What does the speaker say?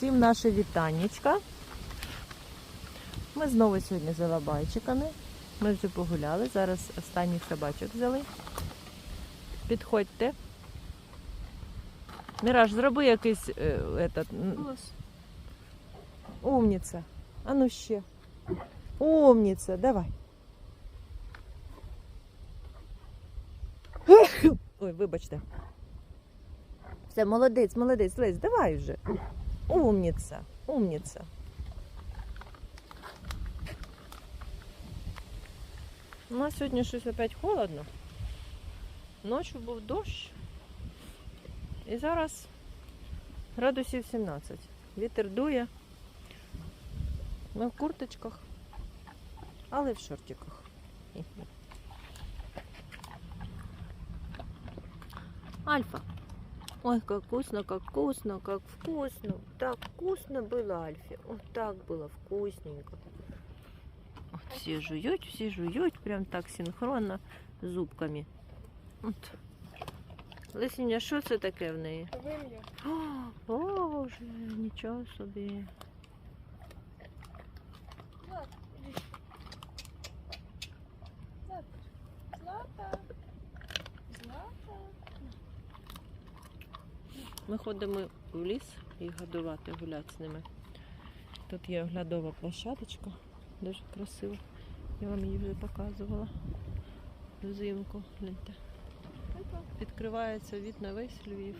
Всім наше вітаннячка. Ми знову сьогодні за лабайчиками. Ми вже погуляли. Зараз останніх собачок взяли. Підходьте. Міраж, зроби якийсь е, этот, м, умниця. А ну ще. Умниця, давай. Ой, вибачте. Все, молодець, молодець, Лесь, давай вже. Умниця, умниця. У нас сьогодні щось опять холодно. Ночі був дощ. І зараз градусів 17. Вітер дує. Ми в курточках, але в шортиках. Альфа. Ой, как вкусно, как вкусно, как вкусно. Так вкусно было Альфе. Вот так было вкусненько. От всі жують, всі жують, прям так синхронно зубками. От. Лисіння, що це таке в неї? Вим'я. О, Боже, нічого собі. Злата, іди. Злата. Злата. Злата. Ми ходимо в ліс і годувати, гуляти з ними. Тут є оглядова площадочка, дуже красива. Я вам її вже показувала взимку. Відкривається від на весь Львів.